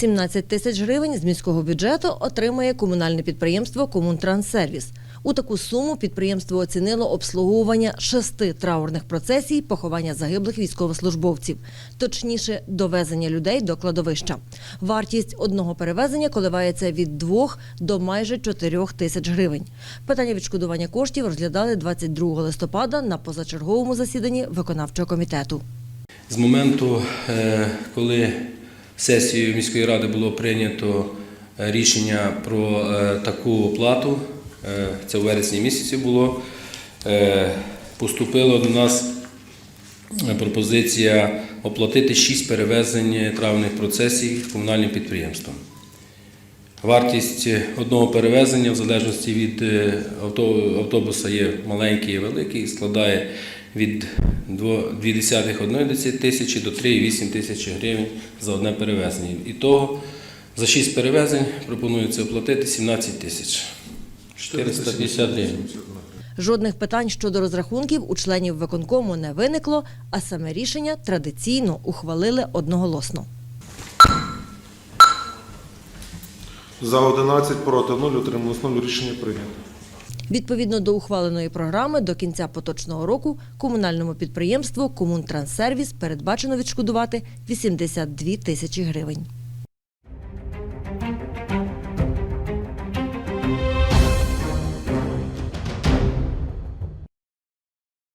17 тисяч гривень з міського бюджету отримає комунальне підприємство Комунтранссервіс. У таку суму підприємство оцінило обслуговування шести траурних процесій поховання загиблих військовослужбовців, точніше, довезення людей до кладовища. Вартість одного перевезення коливається від 2 до майже 4 тисяч гривень. Питання відшкодування коштів розглядали 22 листопада на позачерговому засіданні виконавчого комітету. З моменту, е, коли сесією міської ради було прийнято е, рішення про е, таку оплату, е, це у вересні місяці було, поступила до нас пропозиція оплатити 6 перевезень травних процесій комунальним підприємством. Вартість одного перевезення, в залежності від е, автобуса, є маленький і великий, складає від 0,2 тисячі до 3,8 тисячі гривень за одне перевезення. І того за 6 перевезень пропонується оплатити 17 тисяч 450 гривень. Жодних питань щодо розрахунків у членів виконкому не виникло, а саме рішення традиційно ухвалили одноголосно. За 11 проти 0 утрималось 0 рішення прийнято. Відповідно до ухваленої програми, до кінця поточного року комунальному підприємству Комунтранссервіс передбачено відшкодувати 82 тисячі гривень.